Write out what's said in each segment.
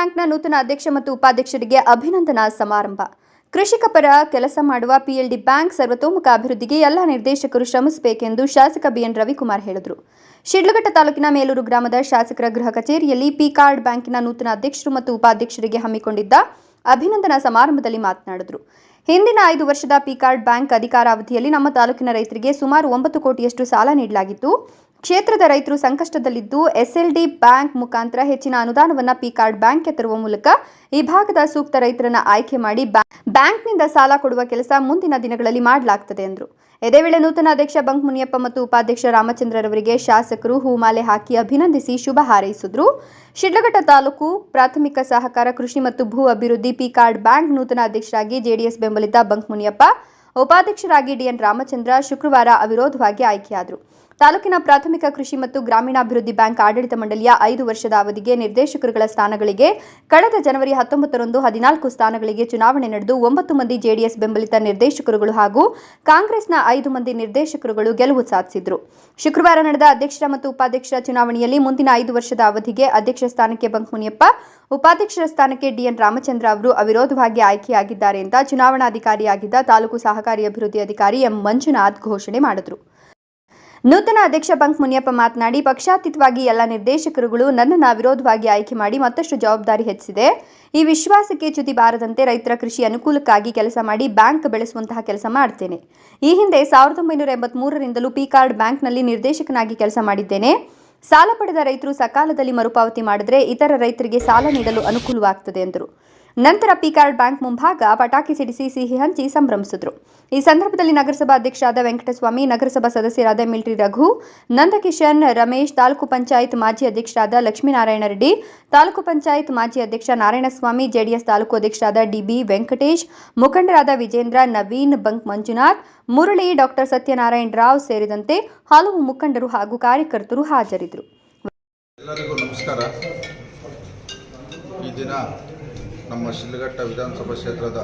ಬ್ಯಾಂಕ್ನ ನೂತನ ಅಧ್ಯಕ್ಷ ಮತ್ತು ಉಪಾಧ್ಯಕ್ಷರಿಗೆ ಅಭಿನಂದನಾ ಸಮಾರಂಭ. ಕೃಷಿಕ ಪರ ಕೆಲಸ ಮಾಡುವ ಪಿಎಲ್ಡಿ ಬ್ಯಾಂಕ್ ಸರ್ವತೋಮುಖ ಅಭಿವೃದ್ಧಿಗೆ ಎಲ್ಲ ನಿರ್ದೇಶಕರು ಶ್ರಮಿಸಬೇಕೆಂದು ಶಾಸಕ ಬಿಎನ್ ರವಿಕುಮಾರ್ ಹೇಳಿದರು. ಶಿಡ್ಲಘಟ್ಟ ತಾಲೂಕಿನ ಮೇಲೂರು ಗ್ರಾಮದ ಶಾಸಕರ ಗೃಹ ಕಚೇರಿಯಲ್ಲಿ ಪಿಕಾರ್ಡ್ ಬ್ಯಾಂಕಿನ ನೂತನ ಅಧ್ಯಕ್ಷರು ಮತ್ತು ಉಪಾಧ್ಯಕ್ಷರಿಗೆ ಹಮ್ಮಿಕೊಂಡಿದ್ದ ಅಭಿನಂದನಾ ಸಮಾರಂಭದಲ್ಲಿ ಮಾತನಾಡಿದರು. ಹಿಂದಿನ ಐದು ವರ್ಷದ ಪಿಕಾರ್ಡ್ ಬ್ಯಾಂಕ್ ಅಧಿಕಾರಾವಧಿಯಲ್ಲಿ ನಮ್ಮ ತಾಲೂಕಿನ ರೈತರಿಗೆ ಸುಮಾರು ಒಂಬತ್ತು ಕೋಟಿಯಷ್ಟು ಸಾಲ ನೀಡಲಾಗಿತ್ತು. ಕ್ಷೇತ್ರದ ರೈತರು ಸಂಕಷ್ಟದಲ್ಲಿದ್ದು ಎಸ್ಎಲ್ಡಿ ಬ್ಯಾಂಕ್ ಮುಖಾಂತರ ಹೆಚ್ಚಿನ ಅನುದಾನವನ್ನು ಪಿಕಾರ್ಡ್ ಬ್ಯಾಂಕ್ಗೆ ತರುವ ಮೂಲಕ ಈ ಭಾಗದ ಸೂಕ್ತ ರೈತರನ್ನ ಆಯ್ಕೆ ಮಾಡಿ ಬ್ಯಾ- ಬ್ಯಾಂಕ್ನಿಂದ ಸಾಲ ಕೊಡುವ ಕೆಲಸ ಮುಂದಿನ ದಿನಗಳಲ್ಲಿ ಮಾಡಲಾಗ್ತದೆ ಎಂದರು ಇದೇ ವೇಳೆ ನೂತನ ಅಧ್ಯಕ್ಷ ಬಂಕ್ ಮುನಿಯಪ್ಪ ಮತ್ತು ಉಪಾಧ್ಯಕ್ಷ ರಾಮಚಂದ್ರರವರಿಗೆ ಶಾಸಕರು ಹೂಮಾಲೆ ಹಾಕಿ ಅಭಿನಂದಿಸಿ ಶುಭ ಹಾರೈಸಿದ್ರು. ಶಿಡ್ಲಘಟ್ಟ ತಾಲೂಕು ಪ್ರಾಥಮಿಕ ಸಹಕಾರ ಕೃಷಿ ಮತ್ತು ಭೂ ಅಭಿವೃದ್ಧಿ ಪಿಕಾರ್ಡ್ ಬ್ಯಾಂಕ್ ನೂತನ ಅಧ್ಯಕ್ಷರಾಗಿ ಜೆಡಿಎಸ್ ಬೆಂಬಲಿತ ಬಂಕ್ ಮುನಿಯಪ್ಪ, ಉಪಾಧ್ಯಕ್ಷರಾಗಿ ಡಿಎನ್ ರಾಮಚಂದ್ರ ಶುಕ್ರವಾರ ಅವಿರೋಧವಾಗಿ ಆಯ್ಕೆಯಾದರು. ತಾಲೂಕಿನ ಪ್ರಾಥಮಿಕ ಕೃಷಿ ಮತ್ತು ಗ್ರಾಮೀಣಾಭಿವೃದ್ಧಿ ಬ್ಯಾಂಕ್ ಆಡಳಿತ ಮಂಡಳಿಯ ಐದು ವರ್ಷದ ಅವಧಿಗೆ ನಿರ್ದೇಶಕರುಗಳ ಸ್ಥಾನಗಳಿಗೆ ಕಳೆದ ಜನವರಿ ಹತ್ತೊಂಬತ್ತರಂದು ಹದಿನಾಲ್ಕು ಸ್ಥಾನಗಳಿಗೆ ಚುನಾವಣೆ ನಡೆದು ಒಂಬತ್ತು ಮಂದಿ ಜೆಡಿಎಸ್ ಬೆಂಬಲಿತ ನಿರ್ದೇಶಕರುಗಳು ಹಾಗೂ ಕಾಂಗ್ರೆಸ್ನ ಐದು ಮಂದಿ ನಿರ್ದೇಶಕರುಗಳು ಗೆಲುವು ಸಾಧಿಸಿದ್ರು. ಶುಕ್ರವಾರ ನಡೆದ ಅಧ್ಯಕ್ಷರ ಮತ್ತು ಉಪಾಧ್ಯಕ್ಷರ ಚುನಾವಣೆಯಲ್ಲಿ ಮುಂದಿನ ಐದು ವರ್ಷದ ಅವಧಿಗೆ ಅಧ್ಯಕ್ಷ ಸ್ಥಾನಕ್ಕೆ ಬಂಕ್ ಮುನಿಯಪ್ಪ, ಉಪಾಧ್ಯಕ್ಷರ ಸ್ಥಾನಕ್ಕೆ ಡಿಎನ್ ರಾಮಚಂದ್ರ ಅವರು ಅವಿರೋಧವಾಗಿ ಆಯ್ಕೆಯಾಗಿದ್ದಾರೆ ಅಂತ ಚುನಾವಣಾಧಿಕಾರಿಯಾಗಿದ್ದ ತಾಲೂಕು ಸಹಕಾರಿ ಅಭಿವೃದ್ಧಿ ಅಧಿಕಾರಿ ಎಂ. ಮಂಜುನಾಥ್ ಘೋಷಣೆ ಮಾಡಿದರು. ನೂತನ ಅಧ್ಯಕ್ಷ ಬಂಕ್ ಮುನಿಯಪ್ಪ ಮಾತನಾಡಿ, ಪಕ್ಷಾತೀತವಾಗಿ ಎಲ್ಲ ನಿರ್ದೇಶಕರುಗಳು ನನ್ನನ್ನು ವಿರೋಧವಾಗಿ ಆಯ್ಕೆ ಮಾಡಿ ಮತ್ತಷ್ಟು ಜವಾಬ್ದಾರಿ ಹೆಚ್ಚಿದೆ ಈ ವಿಶ್ವಾಸಕ್ಕೆ ಚ್ಯುತಿ ಬಾರದಂತೆ ರೈತರ ಕೃಷಿ ಅನುಕೂಲಕ್ಕಾಗಿ ಕೆಲಸ ಮಾಡಿ ಬ್ಯಾಂಕ್ ಬೆಳೆಸುವಂತಹ ಕೆಲಸ ಮಾಡ್ತೇನೆ. ಈ ಹಿಂದೆ ಸಾವಿರದ ಒಂಬೈನೂರ ಎಂಬತ್ಮೂರರಿಂದಲೂ ಪಿ ಕಾರ್ಡ್ ಬ್ಯಾಂಕ್ನಲ್ಲಿ ನಿರ್ದೇಶಕನಾಗಿ ಕೆಲಸ ಮಾಡಿದ್ದೇನೆ. ಸಾಲ ಪಡೆದ ರೈತರು ಸಕಾಲದಲ್ಲಿ ಮರುಪಾವತಿ ಮಾಡಿದರೆ ಇತರ ರೈತರಿಗೆ ಸಾಲ ನೀಡಲು ಅನುಕೂಲವಾಗ್ತದೆ, ಎಂದರು. ನಂತರ ಪಿಕಾರ್ಡ್ ಬ್ಯಾಂಕ್ ಮುಂಭಾಗ ಪಟಾಕಿ ಸಿಡಿಸಿ ಸಿಹಿ ಹಂಚಿ ಸಂಭ್ರಮಿಸಿದ್ರು. ಈ ಸಂದರ್ಭದಲ್ಲಿ ನಗರಸಭಾ ಅಧ್ಯಕ್ಷರಾದ ವೆಂಕಟಸ್ವಾಮಿ, ನಗರಸಭಾ ಸದಸ್ಯರಾದ ಮಿಲ್ಟ್ರಿ ರಘು, ನಂದಕಿಶನ್ ರಮೇಶ್, ತಾಲೂಕು ಪಂಚಾಯತ್ ಮಾಜಿ ಅಧ್ಯಕ್ಷರಾದ ಲಕ್ಷ್ಮೀನಾರಾಯಣ ರೆಡ್ಡಿ, ತಾಲೂಕು ಪಂಚಾಯತ್ ಮಾಜಿ ಅಧ್ಯಕ್ಷ ನಾರಾಯಣಸ್ವಾಮಿ, ಜೆಡಿಎಸ್ ತಾಲೂಕು ಅಧ್ಯಕ್ಷರಾದ ಡಿಬಿ ವೆಂಕಟೇಶ್, ಮುಖಂಡರಾದ ವಿಜೇಂದ್ರ, ನವೀನ್ ಬಂಕ್ ಮಂಜುನಾಥ್, ಮುರಳಿ ಡಾಕ್ಟರ್ ಸತ್ಯನಾರಾಯಣ ರಾವ್ ಸೇರಿದಂತೆ ಹಲವು ಮುಖಂಡರು ಹಾಗೂ ಕಾರ್ಯಕರ್ತರು ಹಾಜರಿದ್ದರು. ನಮ್ಮ ಶಿಲ್ಘಟ್ಟ ವಿಧಾನಸಭಾ ಕ್ಷೇತ್ರದ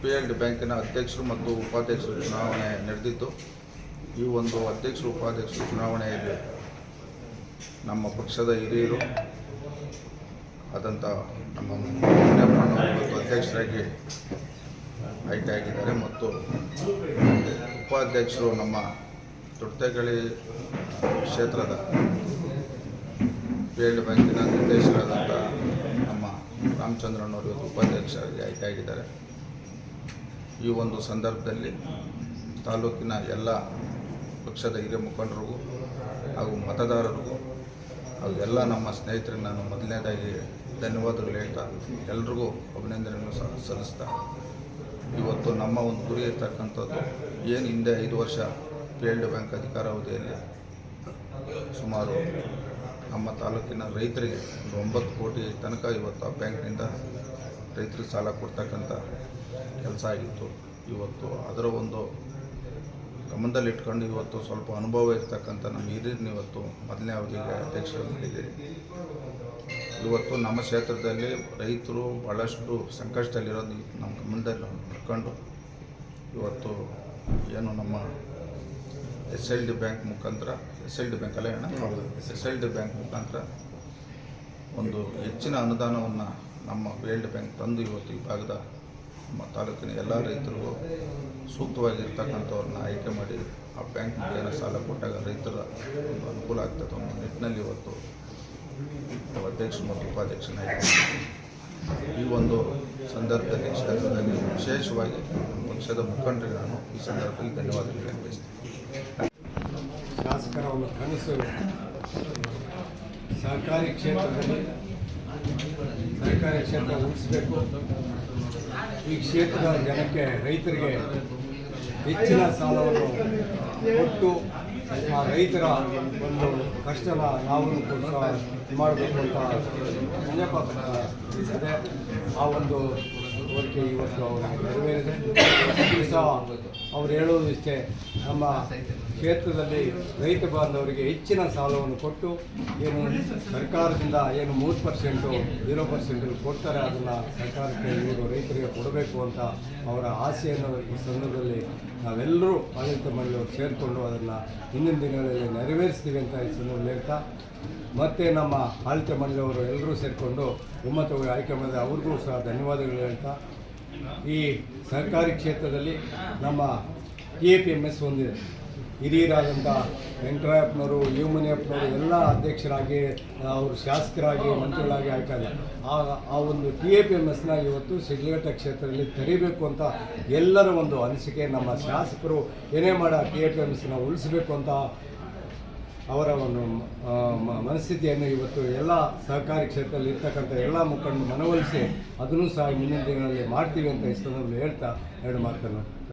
ಪಿ ಎಲ್ ಡಿ ಬ್ಯಾಂಕಿನ ಅಧ್ಯಕ್ಷರು ಮತ್ತು ಉಪಾಧ್ಯಕ್ಷರು ಚುನಾವಣೆ ನಡೆದಿದ್ದು, ಈ ಒಂದು ಅಧ್ಯಕ್ಷರು ಉಪಾಧ್ಯಕ್ಷರು ಚುನಾವಣೆಯಲ್ಲಿ ನಮ್ಮ ಪಕ್ಷದ ಹಿರಿಯರು ಆದಂಥ ನಮ್ಮ ಇವತ್ತು ಅಧ್ಯಕ್ಷರಾಗಿ ಆಯ್ಕೆಯಾಗಿದ್ದಾರೆ ಮತ್ತು ಉಪಾಧ್ಯಕ್ಷರು ನಮ್ಮ ತುರ್ತೆಗಳಿ ಕ್ಷೇತ್ರದ ಪಿ ಎಲ್ ಡಿ ಬ್ಯಾಂಕಿನ ನಿರ್ದೇಶಕರಾದಂಥ ರಾಮಚಂದ್ರನವರು ಇವತ್ತು ಉಪಾಧ್ಯಕ್ಷರಾಗಿ ಆಯ್ಕೆಯಾಗಿದ್ದಾರೆ ಈ ಒಂದು ಸಂದರ್ಭದಲ್ಲಿ ತಾಲೂಕಿನ ಎಲ್ಲ ಪಕ್ಷದ ಹಿರಿಯ ಮುಖಂಡರಿಗೂ ಹಾಗೂ ಮತದಾರರಿಗೂ ಹಾಗೂ ಎಲ್ಲ ನಮ್ಮ ಸ್ನೇಹಿತರಿಗೆ ನಾನು ಮೊದಲನೇದಾಗಿ ಧನ್ಯವಾದಗಳು ಹೇಳ್ತಾ ಎಲ್ರಿಗೂ ಅಭಿನಂದನೆಯನ್ನು ಸಲ್ಲಿಸ್ತಾ ಇವತ್ತು ನಮ್ಮ ಒಂದು ಗುರಿ ಇರ್ತಕ್ಕಂಥದ್ದು ಏನು ಹಿಂದೆ ಐದು ವರ್ಷ ಪಿ ಎಲ್ ಡಿ ಬ್ಯಾಂಕ್ ಅಧಿಕಾರಾವಧಿಯಲ್ಲಿ ಸುಮಾರು ನಮ್ಮ ತಾಲೂಕಿನ ರೈತರಿಗೆ ಒಂದು ಒಂಬತ್ತು ಕೋಟಿ ತನಕ ಇವತ್ತು ಆ ಬ್ಯಾಂಕ್ನಿಂದ ರೈತರಿಗೆ ಸಾಲ ಕೊಡ್ತಕ್ಕಂಥ ಕೆಲಸ ಆಗಿತ್ತು. ಇವತ್ತು ಅದರ ಒಂದು ಗಮನದಲ್ಲಿಟ್ಕೊಂಡು ಇವತ್ತು ಸ್ವಲ್ಪ ಅನುಭವ ಇರ್ತಕ್ಕಂಥ ನಮ್ಮ ಹಿರಿಯರನ್ನ ಇವತ್ತು ಮೊದಲನೇ ಅವಧಿಗೆ ಅಧ್ಯಕ್ಷರು ಮಾಡಿದ್ದೀರಿ. ಇವತ್ತು ನಮ್ಮ ಕ್ಷೇತ್ರದಲ್ಲಿ ರೈತರು ಭಾಳಷ್ಟು ಸಂಕಷ್ಟದಲ್ಲಿರೋದು ನಮ್ಮ ಗಮನದಲ್ಲಿ ಇಟ್ಕೊಂಡು ಇವತ್ತು ಏನು ನಮ್ಮ ಎಸ್ ಎಲ್ ಡಿ ಬ್ಯಾಂಕ್ ಮುಖಾಂತರ ಎಸ್ ಎಲ್ ಡಿ ಬ್ಯಾಂಕ್ ಅಲ್ಲೇ ಅಣ್ಣ? ಎಸ್ ಎಲ್ ಡಿ ಬ್ಯಾಂಕ್ ಮುಖಾಂತರ ಒಂದು ಹೆಚ್ಚಿನ ಅನುದಾನವನ್ನು ನಮ್ಮ ವೇಲ್ಡ್ ಬ್ಯಾಂಕ್ ತಂದು ಇವತ್ತು ಈ ಭಾಗದ ನಮ್ಮ ತಾಲೂಕಿನ ಎಲ್ಲ ರೈತರು ಸೂಕ್ತವಾಗಿರ್ತಕ್ಕಂಥವ್ರನ್ನ ಆಯ್ಕೆ ಮಾಡಿ ಆ ಬ್ಯಾಂಕ್ ಮುಖೇನ ಸಾಲ ಕೊಟ್ಟಾಗ ರೈತರ ಒಂದು ಅನುಕೂಲ ಆಗ್ತದೆ ಒಂದು ನಿಟ್ಟಿನಲ್ಲಿ ಇವತ್ತು ಅಧ್ಯಕ್ಷ ಮತ್ತು ಉಪಾಧ್ಯಕ್ಷನಾಗಿ ಈ ಒಂದು ಸಂದರ್ಭದಲ್ಲಿ ಕ್ಷೇತ್ರದಲ್ಲಿ ವಿಶೇಷವಾಗಿ ನಮ್ಮ ಪಕ್ಷದ ಮುಖಂಡರಿಗೆ ನಾನು ಈ ಸಂದರ್ಭದಲ್ಲಿ ಧನ್ಯವಾದಗಳು ಬಯಸ್ತೀನಿ ಶಾಸಕರ ಒಂದು ಕನಸು ಸಹಕಾರಿ ಕ್ಷೇತ್ರದಲ್ಲಿ ಸಹಕಾರಿ ಕ್ಷೇತ್ರ ಉಳಿಸಬೇಕು. ಈ ಕ್ಷೇತ್ರದ ಜನಕ್ಕೆ ರೈತರಿಗೆ ಹೆಚ್ಚಿನ ಸಾಲವನ್ನು ಕೊಟ್ಟು ಆ ರೈತರ ಒಂದು ಕಷ್ಟನ ನಾವು ಕೂಡ ಮಾಡಬೇಕು ಅಂತ ಮುನಿಯಪ್ಪ ಇದೆ ಆ ಒಂದು ಕೋರಿಕೆ ಇವತ್ತು ಅವರಿಗೆ ನೆರವೇರಿದೆ. ದಿವಸ ಅವ್ರು ಹೇಳೋದು ಇಷ್ಟೇ, ನಮ್ಮ ಕ್ಷೇತ್ರದಲ್ಲಿ ರೈತ ಬಾಂಧವರಿಗೆ ಹೆಚ್ಚಿನ ಸಾಲವನ್ನು ಕೊಟ್ಟು ಏನು ಸರ್ಕಾರದಿಂದ ಏನು ಮೂರು ಪರ್ಸೆಂಟು, ಜೀರೋ ಪರ್ಸೆಂಟ್ ಕೊಡ್ತಾರೆ, ಅದನ್ನು ಸರ್ಕಾರಕ್ಕೆ ಇವರು ರೈತರಿಗೆ ಕೊಡಬೇಕು ಅಂತ ಅವರ ಆಸೆಯನ್ನು ಈ ಸಂದರ್ಭದಲ್ಲಿ ನಾವೆಲ್ಲರೂ ಆಡಳಿತ ಮಂಡಳಿಯವರು ಸೇರಿಕೊಂಡು ಅದನ್ನು ಹಿಂದಿನ ದಿನಗಳಲ್ಲಿ ನೆರವೇರಿಸ್ತೀವಿ ಅಂತ ಈ ಸಂದರ್ಭದಲ್ಲಿ ಹೇಳ್ತಾ, ಮತ್ತು ನಮ್ಮ ಆಡಳಿತ ಮಂಡಳಿಯವರು ಎಲ್ಲರೂ ಸೇರಿಕೊಂಡು ಒಮ್ಮತವಾಗಿ ಆಯ್ಕೆ ಮಾಡಿದ ಅವ್ರಿಗೂ ಸಹ ಧನ್ಯವಾದಗಳು ಹೇಳ್ತಾ, ಈ ಸರ್ಕಾರಿ ಕ್ಷೇತ್ರದಲ್ಲಿ ನಮ್ಮ ಎ ಪಿ ಎಂ ಎಸ್ ಹೊಂದಿದೆ ಹಿರಿಯರಾದಂಥ ವೆಂಕಟರಾಯಪ್ಪನವರು ಯು ಮುನಿಯಪ್ಪನವರು ಎಲ್ಲ ಅಧ್ಯಕ್ಷರಾಗಿ ಅವರು ಶಾಸಕರಾಗಿ, ಮಂತ್ರಿಗಳಾಗಿ ಆಯ್ತಾರೆ ಆ ಆ ಒಂದು ಟಿ ಎ ಪಿ ಎಂ ಎಸ್ನ ಇವತ್ತು ಸಿಡ್ಲಘಟ್ಟ ಕ್ಷೇತ್ರದಲ್ಲಿ ತೆರೀಬೇಕು ಅಂತ ಎಲ್ಲರ ಒಂದು ಅನಿಸಿಕೆ, ನಮ್ಮ ಶಾಸಕರು ಏನೇ ಮಾಡ ಟಿ ಎ ಪಿ ಎಂ ಎಸ್ನ ಉಳಿಸಬೇಕು ಅಂತ ಅವರ ಒಂದು ಮನಸ್ಥಿತಿಯನ್ನು ಇವತ್ತು ಎಲ್ಲ ಸಹಕಾರಿ ಕ್ಷೇತ್ರದಲ್ಲಿ ಇರ್ತಕ್ಕಂಥ ಎಲ್ಲ ಮುಖಂಡರು ಮನವೊಲಿಸಿ ಅದನ್ನು ಸಹ ಮುಂದಿನ ದಿನಗಳಲ್ಲಿ ಮಾಡ್ತೀವಿ ಅಂತ ಈ ಸಂದರ್ಭದಲ್ಲಿ ಹೇಳ್ತಾ ಎರಡು ಮಾತನ್ನು.